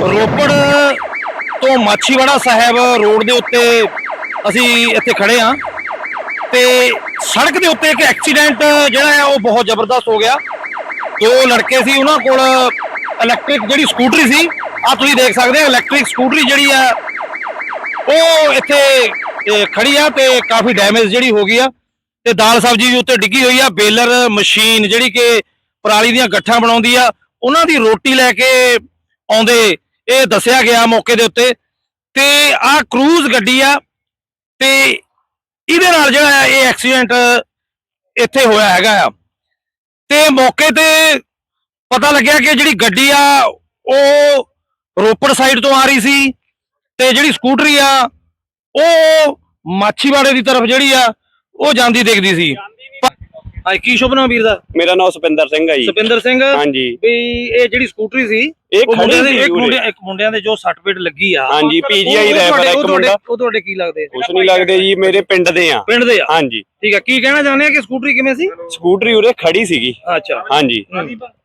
ਰੋਪੜ ਤੋਂ ਮਾਛੀਵਾੜਾ ਸਾਹਿਬ ਰੋਡ ਦੇ ਉੱਤੇ ਅਸੀਂ ਇੱਥੇ ਖੜੇ ਆ ਤੇ ਸੜਕ ਦੇ ਉੱਤੇ ਇੱਕ ਐਕਸੀਡੈਂਟ ਜਿਹੜਾ ਹੈ ਉਹ ਬਹੁਤ ਜ਼ਬਰਦਸਤ ਹੋ ਗਿਆ। ਦੋ ਲੜਕੇ ਸੀ ਉਹਨਾਂ ਕੋਲ ਇਲੈਕਟ੍ਰਿਕ ਜਿਹੜੀ ਸਕੂਟਰੀ ਸੀ ਆ ਤੁਸੀਂ ਦੇਖ ਸਕਦੇ ਹੋ ਇਲੈਕਟ੍ਰਿਕ ਸਕੂਟਰੀ ਜਿਹੜੀ ਆ ਉਹ ਇੱਥੇ ਇਹ, ਖੜੀ ਆ ਤੇ ਕਾਫੀ ਡੈਮੇਜ ਜਿਹੜੀ ਹੋ ਗਈ ਆ। ਤੇ ਦਾਲ ਸਬਜ਼ੀ ਵੀ ਉੱਤੇ ਡਿੱਗੀ ਹੋਈ ਆ ਬੇਲਰ ਮਸ਼ੀਨ ਜਿਹੜੀ ਕਿ ਪਰਾਲੀ ਦੀਆਂ ਗੱਠਾਂ ਬਣਾਉਂਦੀ ਆ ਉਹਨਾਂ ਦੀ ਰੋਟੀ ਲੈ ਕੇ ਆਉਂਦੇ ਇਹ ਦੱਸਿਆ ਗਿਆ ਮੌਕੇ ਦੇ ਉੱਤੇ ਤੇ ਆ ਕਰੂਜ਼ ਗੱਡੀ ਆ ਤੇ ਇਹਦੇ ਨਾਲ ਜਿਹੜਾ ਇਹ ਐਕਸੀਡੈਂਟ ਇੱਥੇ ਹੋਇਆ ਹੈਗਾ ਆ। ਤੇ ਮੌਕੇ ਤੇ ਪਤਾ ਲੱਗਿਆ ਕਿ ਜਿਹੜੀ ਗੱਡੀ ਆ ਉਹ ਰੋਪੜ ਸਾਈਡ ਤੋਂ ਆ ਰਹੀ ਸੀ ਤੇ ਜਿਹੜੀ ਸਕੂਟਰੀ ਆ ਉਹ ਮਾਛੀਵਾੜੇ ਦੀ ਤਰਫ ਜਿਹੜੀ ਆ ਉਹ ਜਾਂਦੀ ਦਿਖਦੀ ਸੀ। ਹਾਂ ਕੀ ਸ਼ੁਭ ਨਾਮ ਵੀਰ ਦਾ? ਮੇਰਾ ਨਾਮ ਸੁਪਿੰਦਰ ਸਿੰਘ ਹੈ ਜੀ। ਸੁਪਿੰਦਰ ਸਿੰਘ? ਹਾਂਜੀ। ਵੀ ਇਹ ਜਿਹੜੀ ਸਕੂਟਰੀ ਸੀ ਇਹ ਉਹ ਖੜੀ ਮੁੰਡਿਆਂ ਦੇ ਸੀ ਇੱਕ ਉਰੇ। ਮੁੰਡਿਆਂ ਇੱਕ ਮੁੰਡਿਆਂ ਦੇ ਜੋ ਸੱਟ ਪੇਟ ਲੱਗੀ ਆ। ਹਾਂਜੀ ਪੀਜੀਆਈ ਤੁਹਾਡੇ- ਇੱਕ ਮੁੰਡਾ। ਉਹ ਤੁਹਾਡੇ ਕੀ ਲੱਗਦੇ? ਕੁਛ ਨਹੀਂ ਲੱਗਦੇ ਜੀ ਮੇਰੇ ਪਿੰਡ ਦੇ ਆ। ਪਿੰਡ ਦੇ ਆ? ਹਾਂਜੀ। ਠੀਕ ਆ ਕੀ ਕਹਿਣਾ ਚਾਹੁੰਦੇ ਆ ਕਿ ਸਕੂਟਰੀ ਕਿਵੇਂ ਸੀ? ਸਕੂਟਰੀ ਉਰੇ ਖੜੀ ਸੀਗੀ। ਅੱਛਾ। ਹਾਂਜੀ।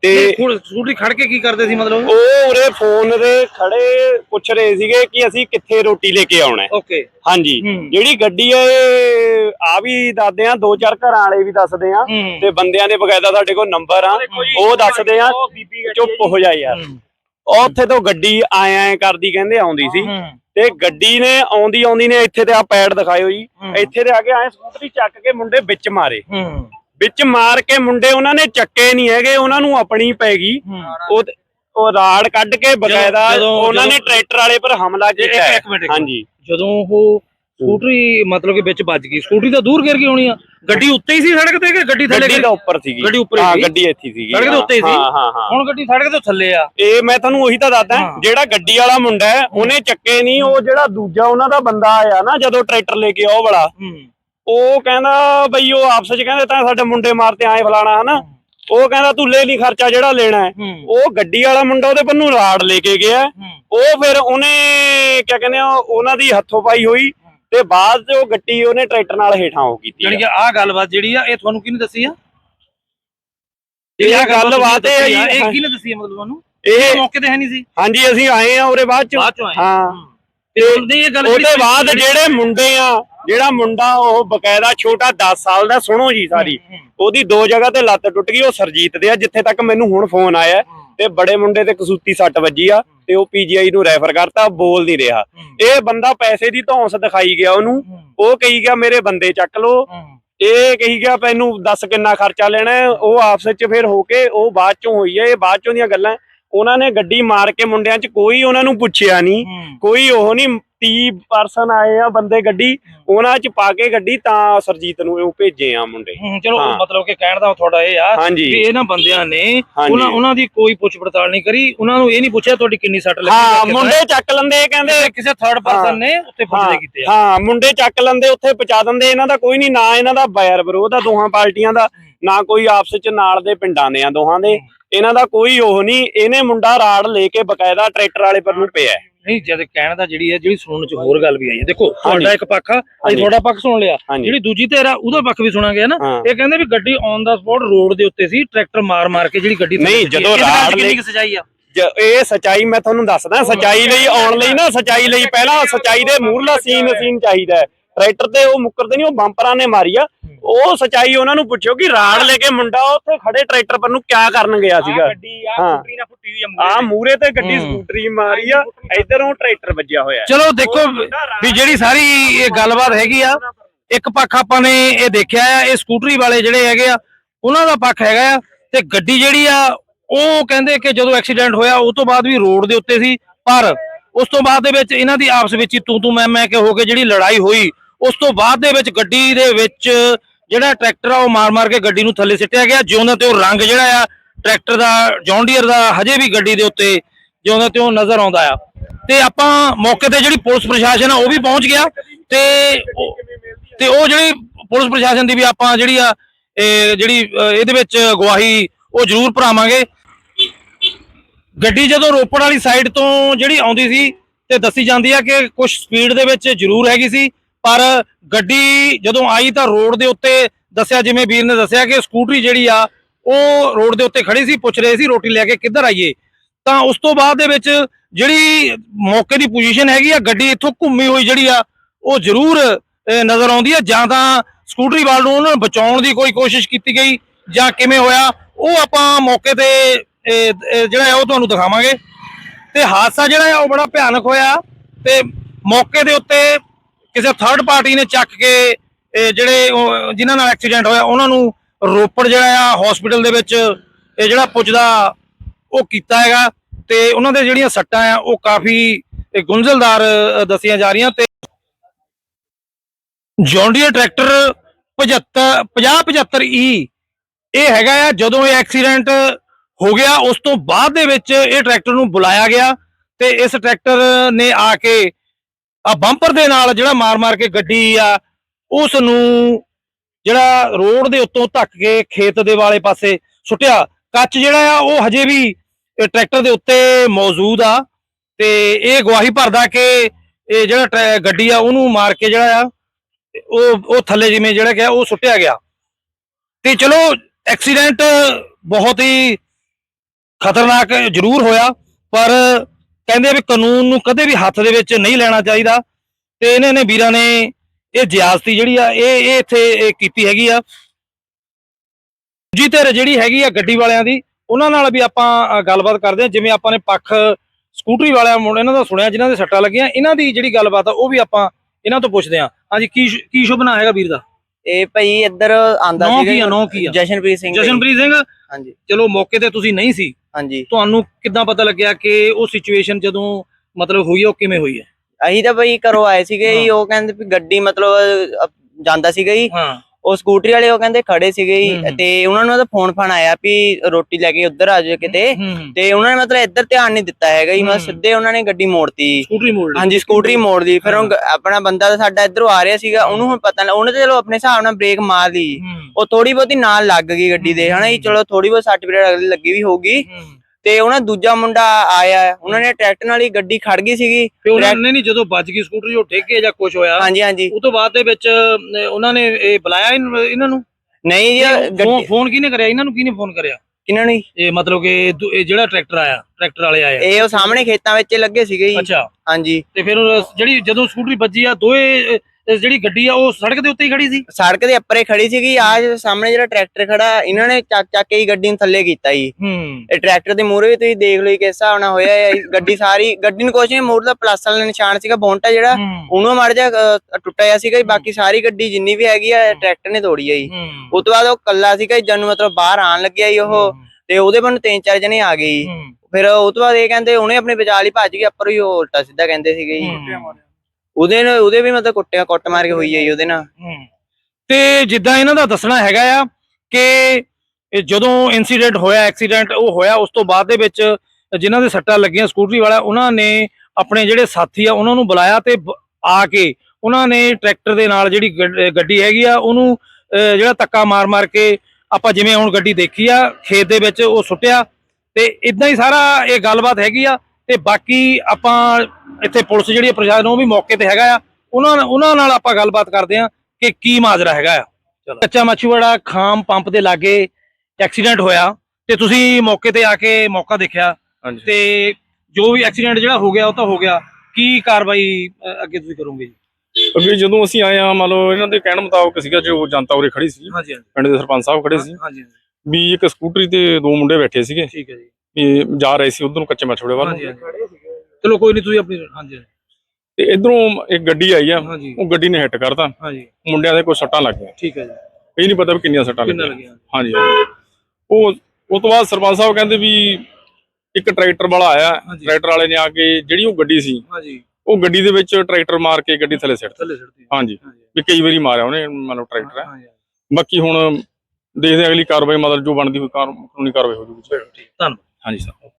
ਤੇ ਤੇ ਸਕੂਟਰੀ ਖੜ ਕੇ ਕੀ ਕਰਦੇ ਸੀ ਮਤਲਬ? ਉਹ ਉਰੇ ਫੋਨ ਦੇ ਖੜੇ ਪੁੱਛ ਰਹੇ ਸੀਗੇ ਕਿ ਅਸੀਂ ਕਿੱਥੇ ਰੋਟੀ ਲੈ ਕੇ ਆਉਣਾ ਹੈ। ਓਕੇ। ਹਾਂਜੀ। ਹੂੰ। ਜਿਹੜੀ ਗੱਡੀ ਹੈ ਇਹ ਆ ਵੀ ਦੱਸਦੇ ਆ ਦੋ ਚਾਰ ਘਰਾਂ ਵਾਲੇ ਵੀ ਦੱਸਦੇ ਆ। ਹੂੰ। ਤੇ ਬੰਦਿਆਂ ਦੇ ਬਕਾਇਦਾ ਸਾਡੇ ਕੋਲ ਨੰਬਰ ਆ। ਉਹ ਦੱਸਦੇ ਆ ਚੁੱਪ ਹੋ ਜਾ। ਯਾਰ। ਉੱਥੇ ਤੋਂ ਗੱਡੀ ਆਏ ਆਏ ਕਰਦੀ ਕਹਿੰਦੇ ਆਉਂਦੀ ਸੀ। ਤੇ ਗੱਡੀ ਨੇ ਆਉਂਦੀ ਆਉਂਦੀ ਨੇ ਇੱਥੇ ਤੇ ਆ ਪੈਡ ਦਿਖਾਇਓ ਜੀ। ਇੱਥੇ ਤੇ ਆ ਕੇ ਆਏ ਸਕੂਟਰੀ ਚੱਕ ਕੇ ਮੁੰਡੇ ਵਿੱਚ ਮਾਰੇ। ਵਿੱਚ ਮਾਰ ਕੇ ਮੁੰਡੇ ਉਹਨਾਂ ਨੇ ਚੱਕੇ ਨਹੀਂ ਹੈਗੇ ਉਹਨਾਂ ਨੂੰ ਆਪਣੀ ਪੈ ਗਈ। ਉਹ ਉਹ ਰਾੜ ਕੱਢ ਕੇ ਬਕਾਇਦਾ ਉਹਨਾਂ ਨੇ ਟਰੈਕਟਰ ਵਾਲੇ ਪਰ ਹਮਲਾ ਕੀਤਾ। ਹਾਂਜੀ। ਜਦੋਂ ਉਹ ਸਕੂਟਰੀ ਮਤਲਬ ਕਿ ਵਿੱਚ ਵੱਜ ਗਈ। ਸਕੂਟਰੀ ਤਾਂ ਦੂਰ ਗਿਰ ਗਈ ਹੋਣੀ ਆ। ਗੱਡੀ ਉੱਤੇ ਹੀ ਸੀ ਸੜਕ ਤੇ ਕਿ ਗੱਡੀ ਥੱਲੇ ਗੱਡੀ? ਦਾ ਉੱਪਰ ਸੀਗੀ। ਗੱਡੀ ਉੱਪਰ ਹੀ? ਗੱਡੀ ਇੱਥੇ ਸੀਗੀ। ਸੜਕ ਦੇ ਉੱਤੇ ਹੀ ਸੀ? ਹਾਂ ਹਾਂ ਹਾਂ। ਹੁਣ ਗੱਡੀ ਸੜਕ ਤੋਂ ਥੱਲੇ ਆ। ਇਹ ਮੈਂ ਤੁਹਾਨੂੰ ਉਹੀ ਤਾਂ ਦੱਸਦਾ। ਜਿਹੜਾ ਗੱਡੀ ਵਾਲਾ ਮੁੰਡਾ ਹੈ ਉਹਨੇ ਚੱਕੇ ਨਹੀਂ ਉਹ ਜਿਹੜਾ ਦੂਜਾ ਉਹਨਾਂ ਦਾ ਬੰਦਾ ਆਇਆ ਨਾ ਜਦੋਂ ਟਰੈਕਟਰ ਲੈ ਕੇ ਉਹ ਵਾਲਾ ਉਹ ਕਹਿੰਦਾ ਬਈ ਉਹ ਆਪਸ ਵਿੱਚ ਕਹਿੰਦੇ ਤਾਂ ਸਾਡੇ ਮੁੰਡੇ ਮਾਰਤੇ ਆਏ ਫਲਾਣਾ ਹਨਾ? ਉਹ ਕਹਿੰਦਾ ਤੂੰ ਲੈ ਲਈ ਖਰਚਾ ਜਿਹੜਾ ਲੈਣਾ ਹੈ। ਉਹ ਗੱਡੀ ਵਾਲਾ ਮੁੰਡਾ ਉਹਦੇ ਪੰਨੂ ਰਾੜ ਲੈ ਕੇ ਗਿਆ। ਉਹ ਫਿਰ ਉਹਨੇ ਕਿਆ ਕਹਿੰਦੇ ਆ ਉਹਨਾਂ ਦੀ ਹੱਥੋਂ ਪਾਈ ਹੋਈ ਤੇ ਬਾਅਦ ਚ ਉਹ ਗੱਡੀ ਉਹਨੇ ਟਰੈਕਟਰ ਨਾਲ ਹੇਠਾਂ ਹੋ ਕੀਤੀ ਜਾਣੀ ਆ। ਕਿ ਆਹ ਗੱਲਬਾਤ ਜਿਹੜੀ ਆ ਇਹ ਤੁਹਾਨੂੰ ਕਿਹਨੇ ਦੱਸੀ ਆ? ਇਹ ਗੱਲਬਾਤ ਇਹ ਆ ਦੱਸੀ ਆ, ਜੀ। ਇਹ ਕਿਹਨੇ ਦੱਸੀ ਆ ਮਤਲਬ ਤੁਹਾਨੂੰ? ਇਹ ਮੌਕੇ ਤੇ ਹੈ ਨਹੀਂ ਸੀ? ਹਾਂਜੀ ਅਸੀਂ ਆਏ ਆ ਉਹਦੇ ਬਾਅਦ ਚ। ਬਾਅਦ ਚੋਂ ਆਏ। ਹਾਂ। ਤੇ ਉਹਦੇ ਇਹ ਗੱਲ ਉਹਦੇ ਜਿਹੜੀ- ਬਾਅਦ ਜਿਹੜੇ ਮੁੰਡੇ ਆ ਜਿਹੜਾ ਮੁੰਡਾ ਉਹ ਬਕਾਇਦਾ ਛੋਟਾ 10 ਸਾਲ ਦਾ ਸੁਣੋ ਜੀ ਸਾਰੀ। ਉਹਦੀ ਦੋ ਜਗ੍ਹਾ ਤੇ ਲੱਤ ਟੁੱਟ ਗਈ ਉਹ ਸਰਜੀਤ ਦੇ ਆ ਜਿੱਥੇ ਤੱਕ ਮੈਨੂੰ ਹੁਣ ਫੋਨ ਆਇਆ। ਹੈ। ਤੇ ਬੜੇ ਮੁੰਡੇ ਤੇ ਕਸੂਤੀ ਸੱਟ ਵੱਜੀ ਆ ਤੇ ਉਹ ਪੀਜੀਆਈ ਨੂੰ ਰੈਫਰ ਕਰਤਾ ਬੋਲ ਨਹੀਂ ਰਿਹਾ। ਇਹ ਬੰਦਾ ਪੈਸੇ ਦੀ ਧੌਂਸ ਦਿਖਾਈ ਗਿਆ ਉਹਨੂੰ ਉਹ ਕਹੀ ਗਿਆ ਮੇਰੇ ਬੰਦੇ ਚੱਕ ਲੋ ਇਹ ਕਹੀ ਗਿਆ ਮੈਨੂੰ ਦੱਸ ਕਿੰਨਾ ਖਰਚਾ ਲੈਣਾ। ਉਹ ਆਪਸ ਵਿੱਚ ਫਿਰ ਹੋ ਕੇ ਉਹ ਬਾਅਦ ਚੋਂ ਹੋਈ ਹੈ ਇਹ ਬਾਅਦ ਚੋਂ ਦੀਆਂ ਗੱਲਾਂ। ਉਹਨਾਂ ਨੇ ਗੱਡੀ ਮਾਰ ਕੇ ਮੁੰਡਿਆਂ 'ਚ ਕੋਈ ਉਹਨਾਂ ਨੂੰ ਪੁੱਛਿਆ ਨਹੀਂ। ਕੋਈ ਉਹ ਨਹੀਂ 30 ਪਰਸਨ ਆਏ ਆ ਬੰਦੇ ਗੱਡੀ ਉਹਨਾਂ 'ਚ ਪਾ ਕੇ ਗੱਡੀ ਤਾਂ ਸਰਜੀਤ ਨੂੰ ਉਹ ਭੇਜੇ ਆ ਮੁੰਡੇ ਚਲੋ। ਮਤਲਬ ਕਿ ਕਹਿਣ ਦਾ ਤੁਹਾਡਾ ਇਹ ਆ ਵੀ ਇਹਨਾਂ ਬੰਦਿਆਂ ਨੇ। ਉਹਨਾਂ ਉਹਨਾਂ ਦੀ ਕੋਈ ਪੁੱਛ ਪੜਤਾਲ ਨਹੀਂ ਕਰੀ ਉਹਨਾਂ ਨੂੰ ਇਹ ਨਹੀਂ ਪੁੱਛਿਆ ਤੁਹਾਡੀ ਕਿੰਨੀ ਸੱਟ ਲੱਗੀ ਹਾਂ। ਮੁੰਡੇ ਚੱਕ ਲੈਂਦੇ ਕਹਿੰਦੇ ਕਿਸੇ- ਥਰਡ ਪਰਸਨ ਨੇ ਉੱਤੇ ਪੁੱਛਦੇ ਕੀਤੇ ਹਾਂ ਮੁੰਡੇ ਚੱਕ ਲੈਂਦੇ ਉੱਥੇ ਪਹੁੰਚਾ ਦਿੰਦੇ ਇਹਨਾਂ ਦਾ ਕੋਈ ਨਹੀਂ ਨਾ ਇਹਨਾਂ ਦਾ ਬੈਰ ਵਿਰੋਧ ਆ ਦੋਹਾਂ ਪਾਰਟੀਆਂ ਦਾ ਨਾ ਕੋਈ ਆਪਸ ਵਿੱਚ ਨਾਲ ਦੇ ਪਿੰਡਾਂ ਦੇ ਆ ਦੋਹਾਂ ਦੇ ਇਹਨਾਂ ਦਾ ਕੋਈ ਉਹ ਨਹੀਂ ਇਹਨੇ ਮੁੰਡਾ ਰਾੜ ਲੈ ਕੇ ਬਕਾਇਦਾ ਟਰੈਕਟਰ ਵਾਲੇ ਪਰ ਨੂੰ ਪਿਆ ਹੈ। ਨਹੀਂ ਜਦ ਕਹਿਣ ਦਾ ਜਿਹੜੀ ਹੈ ਜਿਹੜੀ ਸੁਣਨ ਚ ਹੋਰ ਗੱਲ ਵੀ ਆਈ ਹੈ ਦੇਖੋ ਤੁਹਾਡਾ। ਇੱਕ ਪੱਖ ਆ ਅਸੀਂ ਹਾਂਜੀ। ਤੁਹਾਡਾ ਪੱਖ ਸੁਣ ਲਿਆ ਹਾਂਜੀ ਜਿਹੜੀ ਦੂਜੀ ਧਿਰ ਆ ਉਹਦਾ ਪੱਖ ਵੀ ਸੁਣਾ ਗਿਆ ਨਾ ਹਾਂ ਇਹ ਕਹਿੰਦੇ ਵੀ ਗੱਡੀ ਔਨ ਦਾ ਸਪੌਟ ਰੋਡ ਦੇ ਉੱਤੇ ਸੀ ਟਰੈਕਟਰ ਮਾਰ ਮਾਰ ਕੇ ਜਿਹੜੀ ਗੱਡੀ ਨਹੀਂ। ਜਦੋਂ ਰਾੜ ਕਿੰਨੀ ਲਈ- ਕੁ ਸਜਾਈ ਆ ਜ- ਇਹ ਸਚਾਈ ਮੈਂ ਤੁਹਾਨੂੰ ਦੱਸਦਾ ਸਚਾਈ ਲਈ ਆਉਣ ਲਈ ਨਾ ਸਚਾਈ ਲਈ ਪਹਿਲਾਂ ਸਚਾਈ ਦੇ ਮੂਹਰਲਾ ਸੀਨ ਸੀਨ ਚਾਹੀਦਾ ਹੈ ਟਰੈਕਟਰ ਤੇ ਉਹ ਮੁੱਕਰਦੇ ਨਹੀਂ ਉਹ ਬੰਪਰਾਂ ਨੇ ਮਾਰੀ ਆ। ਉਹ ਸਚਾਈ ਉਹਨਾਂ ਨੂੰ ਪੁੱਛੋ ਕਿ ਰਾੜ ਲੈ ਕੇ ਮੁੰਡਾ ਉੱਥੇ ਖੜੇ ਟਰੈਕਟਰ ਪਰ ਨੂੰ ਕਿਆ ਕਰਨ ਗਿਆ ਸੀਗਾ। ਹਾਂ। ਆ ਮੂਰੇ ਤੇ। ਗੱਡੀ। ਸਕੂਟਰੀ ਮਾਰੀ ਆ। ਇਧਰੋਂ ਟਰੈਕਟਰ ਵੱਜਿਆ ਹੋਇਆ। ਚਲੋ ਦੇਖੋ ਵੀ ਜਿਹੜੀ ਸਾਰੀ ਇਹ ਗੱਲਬਾਤ ਹੈਗੀ ਆ ਇੱਕ ਪੱਖ ਆਪਾਂ ਨੇ ਇਹ ਦੇਖਿਆ ਆ ਇਹ ਸਕੂਟਰੀ ਵਾਲੇ ਜਿਹੜੇ ਹੈਗੇ ਆ ਉਹਨਾਂ ਦਾ ਪੱਖ ਹੈਗਾ ਆ ਤੇ ਗੱਡੀ ਜਿਹੜੀ ਆ ਉਹ ਕਹਿੰਦੇ ਕਿ ਜਦੋਂ ਐਕਸੀਡੈਂਟ ਹੋਇਆ ਉਸ ਤੋਂ ਬਾਅਦ ਵੀ ਰੋਡ ਦੇ ਉੱਤੇ ਸੀ ਪਰ ਉਸ ਤੋਂ ਬਾਅਦ ਦੇ ਵਿੱਚ ਇਹਨਾਂ ਦੀ ਆਪਸ ਵਿੱਚ ਹੀ ਤੂੰ ਤੂੰ ਮੈਂ ਮੈਂ ਕੇ ਹੋ ਕੇ ਜਿਹੜੀ ਲੜਾਈ ਹੋਈ ਉਸ ਤੋਂ ਬਾਅਦ ਦੇ ਵਿੱਚ ਗੱਡੀ ਦੇ ਵਿੱਚ ਜਿਹੜਾ ਟਰੈਕਟਰ ਆ, ਉਹ ਮਾਰ-ਮਾਰ ਕੇ ਗੱਡੀ ਨੂੰ ਥੱਲੇ ਸਿੱਟਿਆ ਗਿਆ। ਜਿਉਂਦਾ ਤੇ ਉਹ ਰੰਗ ਜਿਹੜਾ ਆ, ਟਰੈਕਟਰ ਦਾ, ਜੌਨ ਡੀਅਰ ਦਾ, ਹਜੇ ਵੀ ਗੱਡੀ ਦੇ ਉੱਤੇ ਜਿਉਂਦਾ ਤੇ ਉਹ ਨਜ਼ਰ ਆਉਂਦਾ ਆ। ਤੇ ਆਪਾਂ ਮੌਕੇ ਤੇ ਜਿਹੜੀ ਪੁਲਿਸ ਪ੍ਰਸ਼ਾਸਨ ਆ, ਉਹ ਵੀ ਪਹੁੰਚ ਗਿਆ। ਤੇ ਉਹ- ਤੇ ਉਹ ਜਿਹੜੀ ਪੁਲਿਸ ਪ੍ਰਸ਼ਾਸਨ ਦੀ ਵੀ ਆਪਾਂ ਜਿਹੜੀ ਆ ਜਿਹੜੀ ਇਹਦੇ ਵਿੱਚ ਗਵਾਹੀ ਉਹ ਜ਼ਰੂਰ ਭਰਾਵਾਂਗੇ। ਗੱਡੀ ਜਦੋਂ ਰੋਪੜ ਵਾਲੀ ਸਾਈਡ ਤੋਂ ਜਿਹੜੀ ਆਉਂਦੀ ਸੀ, ਤੇ ਦੱਸੀ ਜਾਂਦੀ ਆ ਕਿ ਕੁਝ ਸਪੀਡ ਦੇ ਵਿੱਚ ਜ਼ਰੂਰ ਹੈਗੀ ਸੀ। ਪਰ ਗੱਡੀ ਜਦੋਂ ਆਈ ਤਾਂ ਰੋਡ ਦੇ ਉੱਤੇ ਦੱਸਿਆ, ਜਿਵੇਂ ਵੀਰ ਨੇ ਦੱਸਿਆ ਕਿ ਸਕੂਟਰੀ ਜਿਹੜੀ ਆ, ਉਹ ਰੋਡ ਦੇ ਉੱਤੇ ਖੜੀ ਸੀ, ਪੁੱਛ ਰਹੇ ਸੀ, ਰੋਟੀ ਲੈ ਕੇ ਕਿੱਧਰ ਆਈਏ? ਤਾਂ ਉਸ ਤੋਂ ਬਾਅਦ ਦੇ ਵਿੱਚ ਜਿਹੜੀ ਮੌਕੇ ਦੀ ਪੋਜੀਸ਼ਨ ਹੈਗੀ ਆ, ਗੱਡੀ ਇੱਥੋਂ ਘੁੰਮੀ ਹੋਈ ਜਿਹੜੀ ਆ, ਉਹ ਜ਼ਰੂਰ ਨਜ਼ਰ ਆਉਂਦੀ ਆ। ਜਾਂ ਤਾਂ ਸਕੂਟਰੀ ਵਾਲ ਨੂੰ ਉਹਨਾਂ ਨੂੰ ਬਚਾਉਣ ਦੀ ਕੋਈ ਕੋਸ਼ਿਸ਼ ਕੀਤੀ ਗਈ ਜਾਂ ਕਿਵੇਂ ਹੋਇਆ, ਉਹ ਆਪਾਂ ਮੌਕੇ ਤੇ ਜਿਹੜਾ ਹੈ, ਉਹ ਤੁਹਾਨੂੰ ਦਿਖਾਵਾਂਗੇ। ਤੇ ਹਾਦਸਾ ਜਿਹੜਾ ਆ ਉਹ ਬੜਾ ਭਿਆਨਕ ਹੋਇਆ ਤੇ ਮੌਕੇ ਦੇ ਉੱਤੇ ਕਿਸੇ ਥਰਡ ਪਾਰਟੀ ਨੇ ਚੱਕ ਕੇ ਜਿਹੜੇ ਉਹ, ਜਿਨ੍ਹਾਂ ਨਾਲ ਐਕਸੀਡੈਂਟ ਹੋਇਆ, ਉਹਨਾਂ ਨੂੰ ਰੋਪੜ ਜਿਹੜਾ ਆ ਹਸਪੀਟਲ ਦੇ ਵਿੱਚ, ਇਹ ਜਿਹੜਾ ਪੁੱਜਦਾ, ਉਹ ਕੀਤਾ ਹੈਗਾ। ਤੇ ਉਹਨਾਂ ਦੇ ਜਿਹੜੀਆਂ ਸੱਟਾਂ ਆ, ਉਹ ਕਾਫੀ ਗੁੰਝਲਦਾਰ ਦੱਸੀਆਂ ਜਾ ਰਹੀਆਂ ਤੇ ਜੌਂਡੀਅਰ ਟਰੈਕਟਰ 75 50 75 ਈ ਇਹ ਹੈਗਾ ਆ, ਜਦੋਂ ਇਹ ਐਕਸੀਡੈਂਟ ਹੋ ਗਿਆ, ਉਸ ਤੋਂ ਬਾਅਦ ਦੇ ਵਿੱਚ ਇਹ ਟਰੈਕਟਰ ਨੂੰ ਬੁਲਾਇਆ ਗਿਆ ਤੇ ਇਸ ਟਰੈਕਟਰ ਨੇ ਆ ਕੇ ਆ ਬੰਪਰ ਦੇ ਨਾਲ ਜਿਹੜਾ ਮਾਰ-ਮਾਰ ਕੇ ਗੱਡੀ ਆ ਉਸ ਨੂੰ ਜਿਹੜਾ ਰੋਡ ਦੇ ਉੱਤੋਂ ਧੱਕ ਕੇ ਖੇਤ ਦੇ ਵਾਲੇ ਪਾਸੇ ਸੁੱਟਿਆ। ਕੱਚ ਜਿਹੜਾ ਆ, ਉਹ ਹਜੇ ਵੀ, ਇਹ ਟਰੈਕਟਰ ਦੇ ਉੱਤੇ ਮੌਜੂਦ ਆ। ਤੇ ਇਹ ਗਵਾਹੀ ਭਰਦਾ ਕਿ ਇਹ ਜਿਹੜਾ ਟਰੈ- ਗੱਡੀ ਆ, ਉਹਨੂੰ ਮਾਰ ਕੇ ਜਿਹੜਾ ਆ, ਉਹ ਉਹ ਥੱਲੇ ਜਿਵੇਂ ਜਿਹੜਾ ਗਿਆ ਉਹ ਸੁੱਟਿਆ ਗਿਆ। ਤੇ ਚਲੋ ਐਕਸੀਡੈਂਟ ਬਹੁਤ ਹੀ ਖਤਰਨਾਕ ਜ਼ਰੂਰ ਹੋਇਆ, ਪਰ ਕਹਿੰਦੇ ਆ ਵੀ ਕਾਨੂੰਨ ਨੂੰ ਕਦੇ ਵੀ ਹੱਥ ਦੇ ਵਿੱਚ ਨਹੀਂ ਲੈਣਾ ਚਾਹੀਦਾ। ਤੇ ਇਹਨਾਂ ਨੇ ਵੀਰਾਂ ਨੇ ਇਹ ਜਿਆਸਤੀ ਜਿਹੜੀ ਆ, ਇਹ ਇਹ ਇੱਥੇ ਕੀਤੀ ਹੈਗੀ ਆ। ਦੂਜੀ ਧਿਰ ਜਿਹੜੀ ਹੈਗੀ ਆ ਗੱਡੀ ਵਾਲਿਆਂ ਦੀ, ਉਹਨਾਂ ਨਾਲ ਵੀ ਆਪਾਂ ਗੱਲਬਾਤ ਕਰਦੇ ਹਾਂ ਜਿਵੇਂ ਆਪਾਂ ਨੇ ਪੱਖ ਸਕੂਟਰੀ ਵਾਲਿਆਂ ਮੁੰਡੇ ਇਹਨਾਂ ਦਾ ਸੁਣਿਆ, ਜਿਨ੍ਹਾਂ ਦੇ ਸੱਟਾਂ ਲੱਗੀਆਂ, ਇਹਨਾਂ ਦੀ ਜਿਹੜੀ ਗੱਲਬਾਤ ਆ, ਉਹ ਵੀ ਆਪਾਂ ਇਹਨਾਂ ਤੋਂ ਪੁੱਛਦੇ ਹਾਂ ਹਾਂਜੀ, ਕੀ ਸ਼ੁ- ਕੀ ਸ਼ੁਭ ਨਾਂ ਹੈਗਾ ਵੀਰ ਦਾ? ਇਹ ਭਾਈ ਇੱਧਰ ਆਂਦਾ ਨਾਂ ਸੀਗਾ ਕੀ ਆ ਜੀ, ਨਾਂ ਕੀ ਆ? ਜਸ਼ਨਪ੍ਰੀਤ ਸਿੰਘ ਭਾਈ। ਜਸ਼ਨਪ੍ਰੀਤ ਸਿੰਘ? ਹਾਂਜੀ। ਚਲੋ ਮੌਕੇ ਤੇ ਤੁਸੀਂ ਨਹੀਂ ਸੀ। ਹਾਂਜੀ। ਤੁਹਾਨੂੰ ਕਿੱਦਾਂ ਪਤਾ ਲੱਗਿਆ ਕਿ ਉਹ ਸਿਚੁਏਸ਼ਨ ਜਦੋਂ ਮਤਲਬ ਹੋਈ ਉਹ ਕਿਵੇਂ ਹੋਈ ਹੈ ਅਸੀਂ ਤਾਂ ਭਾਈ ਘਰੋਂ ਆਏ ਸੀਗੇ ਜੀ ਉਹ ਕਹਿੰਦੇ ਵੀ ਗੱਡੀ ਮਤਲਬ ਅ, ਜਾਂਦਾ ਸੀਗਾ ਜੀ। ਹਾਂ। ਉਹ ਸਕੂਟਰੀ ਵਾਲੇ ਉਹ ਕਹਿੰਦੇ ਖੜੇ ਸੀਗੇ ਹੂੰ, ਤੇ ਉਹਨਾਂ ਨੂੰ ਤਾਂ ਫੋਨ ਫਾਨ ਆਇਆ ਵੀ ਰੋਟੀ ਲੈ ਕੇ ਉੱਧਰ ਆ ਜਾਓ ਕਿਤੇ। ਤੇ ਉਹਨਾਂ ਨੇ ਮਤਲਬ ਇੱਧਰ ਧਿਆਨ ਨਹੀਂ ਦਿੱਤਾ ਹੈਗਾ ਜੀ ਹੂੰ। ਸਿੱਧੇ ਉਹਨਾਂ ਨੇ ਗੱਡੀ ਮੋੜਤੀ। ਸਕੂਟਰੀ ਮੋੜ ਲਈ। ਹਾਂਜੀ ਸਕੂਟਰੀ ਮੋੜਦੀ ਫਿਰ ਉਹ ਗ- ਆਪਣਾ ਬੰਦਾ ਤਾਂ ਸਾਡਾ ਇੱਧਰੋਂ ਆ ਰਿਹਾ ਸੀਗਾ ਉਹਨੂੰ ਹੁਣ ਪਤਾ ਨਹੀਂ ਉਹਨੇ ਤਾਂ ਚਲੋ ਆਪਣੇ ਹਿਸਾਬ ਨਾਲ ਬ੍ਰੇਕ ਮਾਰ ਲਈ। ਉਹ ਥੋੜੀ ਬਹੁਤੀ ਨਾਲ ਲੱਗ ਗਈ ਗੱਡੀ ਦੇ। ਹਨਾ ਜੀ ਚਲੋ ਥੋੜੀ ਬਹੁਤ ਸਰਟੀਫਿਕੇਟ ਅਗਲੀ ਲੱਗੀ ਵੀ ਹੋਊਗੀ। ਤੇ ਉਹਨਾਂ ਦੂਜਾ ਮੁੰਡਾ ਆਇਆ ਉਹਨਾਂ ਨੇ ਟਰੈਕਟਰ ਨਾਲ ਹੀ ਗੱਡੀ ਖੜ ਗਈ ਸੀਗੀ। ਤੇ ਉਹਨਾਂ ਨੇ ਨਹੀਂ ਜਦੋਂ ਵੱਜ ਗਈ ਸਕੂਟਰੀ ਡਿੱਗ ਗਏ ਜਾਂ ਕੁਝ ਹੋਇਆ। ਹਾਂਜੀ ਹਾਂਜੀ। ਉਹ ਤੋਂ ਬਾਅਦ ਦੇ ਵਿੱਚ ਉਹਨਾਂ ਨੇ ਇਹ ਬੁਲਾਇਆ ਇਹਨ- ਨੂੰ? ਨਹੀਂ ਜੀ ਫੋਨ- ਕਿਹਨੇ ਕਰਿਆ? ਇਹਨਾਂ ਨੂੰ ਕਿਹਨੇ ਫੋਨ ਕਰਿਆ? ਕਿਹਨਾਂ ਨੇ ਇਹ ਮਤਲਬ ਕਿ ਇਹ ਜਿਹੜਾ ਟਰੈਕਟਰ ਆਇਆ ਟਰੈਕਟਰ ਵਾਲੇ ਆਏ। ਇਹ ਉਹ ਸਾਹਮਣੇ ਖੇਤਾਂ ਵਿੱਚ ਲੱਗੇ ਸੀਗੇ ਜੀ। ਅੱਛਾ। ਹਾਂਜੀ। ਤੇ ਫਿਰ ਜਿਹੜੀ ਜਦੋਂ ਸਕੂਟਰੀ ਵੱਜੀ ਆ ਦੋਏ ਅਹ, ਜਿਹੜੀ ਗੱਡੀ ਆ ਉਹ ਸੜਕ ਦੇ ਉੱਤੇ ਹੀ ਖੜੀ ਸੀ? ਸੜਕ ਦੇ ਉੱਪਰੇ ਖੜੀ ਸੀਗੀ। ਆ ਸਾਹਮਣੇ ਜਿਹੜਾ ਟਰੈਕਟਰ ਖੜਾ ਇਹਨਾਂ ਨੇ ਚੱਕ ਚੱਕ ਕੇ ਹੀ ਗੱਡੀ ਨੂੰ ਥੱਲੇ ਕੀਤਾ ਜੀ। ਹੂੰ। ਇਹ ਟਰੈਕਟਰ ਦੇ ਮੂਹਰੇ ਵੀ ਤੁਸੀਂ ਦੇਖ ਲਓ ਜੀ ਕਿਸ ਹਿਸਾਬ ਨਾਲ ਹੋਇਆ ਇਹ। ਗੱਡੀ ਸਾਰੀ ਗੱਡੀ ਨੂੰ ਕੁਛ ਨਹੀਂ ਮੋੜ ਦਾ ਪਲੱਸ ਵਾਲਾ ਨਿਸ਼ਾਨ ਸੀਗਾ ਬੌਂਟਾ ਜਿਹੜਾ। ਹੂੰ। ਉਹਨੂੰ ਮੜ ਜਾ ਟੁੱਟਿਆ ਜਿਹਾ ਸੀਗਾ ਜੀ। ਬਾਕੀ ਸਾਰੀ ਗੱਡੀ ਜਿੰਨੀ ਵੀ ਹੈਗੀ ਆ ਟਰੈਕਟਰ ਨੇ ਤੋੜੀ ਆ ਜੀ। ਹੂੰ। ਉਸ ਤੋਂ ਬਾਅਦ ਉਹ ਕੱਲਾ ਸੀਗਾ ਜੀ, ਜਨੂੰ ਮਤਲਬ ਬਾਹਰ ਆਣ ਲੱਗਿਆ ਜੀ ਉਹ। ਤੇ ਉਹਦੇ ਬੰਨ ਤਿੰਨ ਚਾਰ ਜਣੇ ਆ ਗਏ ਜੀ। ਹੂੰ। ਫਿਰ ਉਹ ਤੋਂ ਬਾਅਦ ਇਹ ਕਹਿੰਦੇ ਉਹਨੇ ਆਪਣੇ ਬਚਾ ਲਈ ਭੱਜ ਗਿਆ ਉੱਪਰ ਹੀ ਉਹ ਉਲਟਾ ਸਿੱਧਾ ਕਹਿੰਦੇ ਸੀਗੇ ਜੀ। ਉਹਦੇ ਨਾਲ ਉਹਦੇ ਵੀ ਮਤਲਬ ਕੁੱਟਿਆ ਕੁੱਟ ਮਾਰ ਕੇ ਹੋਈ ਹੈ ਜੀ ਉਹਦੇ ਨਾਲ। ਤੇ ਜਿੱਦਾਂ ਇਹਨਾਂ ਦਾ ਦੱਸਣਾ ਹੈਗਾ ਆ ਕਿ ਇਹ ਜਦੋਂ ਇਨਸੀਡੈਂਟ ਹੋਇਆ ਐਕਸੀਡੈਂਟ ਉਹ ਹੋਇਆ ਉਸ ਤੋਂ ਬਾਅਦ ਦੇ ਵਿੱਚ ਜਿਨ੍ਹਾਂ ਦੇ ਸੱਟਾਂ ਲੱਗੀਆਂ ਸਕੂਟਰੀ ਵਾਲਾ ਉਹਨਾਂ ਨੇ ਆਪਣੇ ਜਿਹੜੇ ਸਾਥੀ ਆ ਉਹਨਾਂ ਨੂੰ ਬੁਲਾਇਆ ਤੇ ਆ ਕੇ ਉਹਨਾਂ ਨੇ ਟਰੈਕਟਰ ਦੇ ਨਾਲ ਜਿਹੜੀ ਗੱਡੀ ਹੈਗੀ ਆ ਉਹਨੂੰ ਅਹ, ਜਿਹੜਾ ਧੱਕਾ ਮਾਰ-ਮਾਰ ਕੇ ਆਪਾਂ ਜਿਵੇਂ ਹੁਣ ਗੱਡੀ ਦੇਖੀ ਆ ਖੇਤ ਦੇ ਵਿੱਚ ਉਹ ਸੁੱਟਿਆ। ਤੇ ਇਦਾਂ ਹੀ ਸਾਰਾ ਇਹ ਗੱਲਬਾਤ ਹੈਗੀ ਆ। ਤੇ ਬਾਕੀ ਆਪਾਂ ਇੱਥੇ ਪੁਲਿਸ ਜਿਹੜੀ ਪ੍ਰਸ਼ਾਸਨ ਉਹ ਵੀ ਮੌਕੇ ਤੇ ਹੈਗਾ ਆ। ਉਹਨਾਂ ਉਹਨਾਂ ਨਾਲ ਆਪਾਂ ਗੱਲਬਾਤ ਕਰਦੇ ਆ ਕਿ ਕੀ ਮਾਜਰਾ ਹੈਗਾ ਆ। ਚਲੋ। ਕੱਚਾ ਮਾਛੀਵਾੜਾ ਖਾਮ ਪੰਪ ਦੇ ਲਾਗੇ ਐਕਸੀਡੈਂਟ ਹੋਇਆ ਤੇ ਤੁਸੀਂ ਮੌਕੇ ਤੇ ਆ ਕੇ ਮੌਕਾ ਦੇਖਿਆ। ਤੇ ਜੋ ਵੀ ਐਕਸੀਡੈਂਟ ਜਿਹੜਾ ਹੋ ਗਿਆ ਉਹ ਤਾਂ ਹੋ ਗਿਆ। ਕੀ ਕਾਰਵਾਈ ਅੱਗੇ ਤੁਸੀਂ ਕਰੋਗੇ ਜੀ? ਅੱਗੇ ਜਦੋਂ ਅਸੀਂ ਆਏ ਆ ਮੰਨ ਲਓ ਇਹਨਾਂ ਦੇ ਕਹਿਣ ਮੁਤਾਬਕ ਸੀਗਾ ਜੋ ਜਨਤਾ ਉਰੇ ਖੜੀ ਸੀ। ਹਾਂਜੀ ਹਾਂਜੀ। ਪਿੰਡ ਦੇ ਸਰਪੰਚ ਸਾਹਿਬ ਖੜੇ ਸੀ। ਹਾਂਜੀ। ਵੀ ਇੱਕ ਸਕੂਟਰੀ ਤੇ ਦੋ ਮੁੰਡੇ ਬੈਠੇ ਸੀਗੇ। ਠੀਕ ਹੈ ਜੀ। ਵੀ ਜਾ ਰਹੇ ਸੀ ਉਧਰ ਨੂੰ ਕੱਚੇ ਮਛੋੜੇ ਵੱਲ ਹਾਂਜੀ ਚਲੋ ਕੋਈ ਨਹੀਂ ਤੁਸੀਂ ਆਪਣੀ ਹਾਂਜੀ। ਤੇ ਇਧਰੋਂ ਇੱਕ ਗੱਡੀ ਆਈ ਆ ਉਹ ਗੱਡੀ ਨੇ ਹਿੱਟ ਕਰਤਾ। ਹਾਂਜੀ। ਮੁੰਡਿਆਂ ਦੇ ਕੋਈ ਸੱਟਾਂ ਲੱਗ ਗਈਆਂ। ਠੀਕ ਹੈ ਜੀ। ਇਹ ਨਹੀਂ ਪਤਾ ਵੀ ਕਿੰਨੀਆਂ ਸੱਟਾਂ ਲੱਗੀਆਂ। ਹਾਂਜੀ। ਉਹ ਉਹ ਤੋਂ ਬਾਅਦ ਸਰਪੰਚ ਸਾਹਿਬ ਕਹਿੰਦੇ ਵੀ ਇੱਕ ਟਰੈਕਟਰ ਵਾਲਾ ਆਇਆ। ਟਰੈਕਟਰ ਵਾਲੇ ਨੇ ਆ ਕੇ ਜਿਹੜੀ ਉਹ ਗੱਡੀ ਸੀ ਹਾਂਜੀ। ਉਹ ਗੱਡੀ ਦੇ ਵਿੱਚ ਟਰੈਕਟਰ ਮਾਰ ਕੇ ਗੱਡੀ ਥੱਲੇ ਸਿੱਟ ਥੱਲੇ ਛੱਡਤੀ ਹਾਂਜੀ। ਵੀ ਕਈ ਵਾਰੀ ਮਾਰਿਆ ਉਹਨੇ ਮੰਨ ਲਓ ਟਰੈਕਟਰ ਬਾਕੀ ਹੁਣ ਦੇਖਦੇ ਹਾਂ ਅਗਲੀ ਕਾਰਵਾਈ ਮਤਲਬ ਜੋ ਬਣਦੀ ਹੋਈ ਕਾਰ- ਕਾਨੂੰਨੀ ਕਾਰਵਾਈ ਹੋ ਜੂਗੀ। ਧੰਨਵਾਦ। ਹਾਂਜੀ ਸਰ।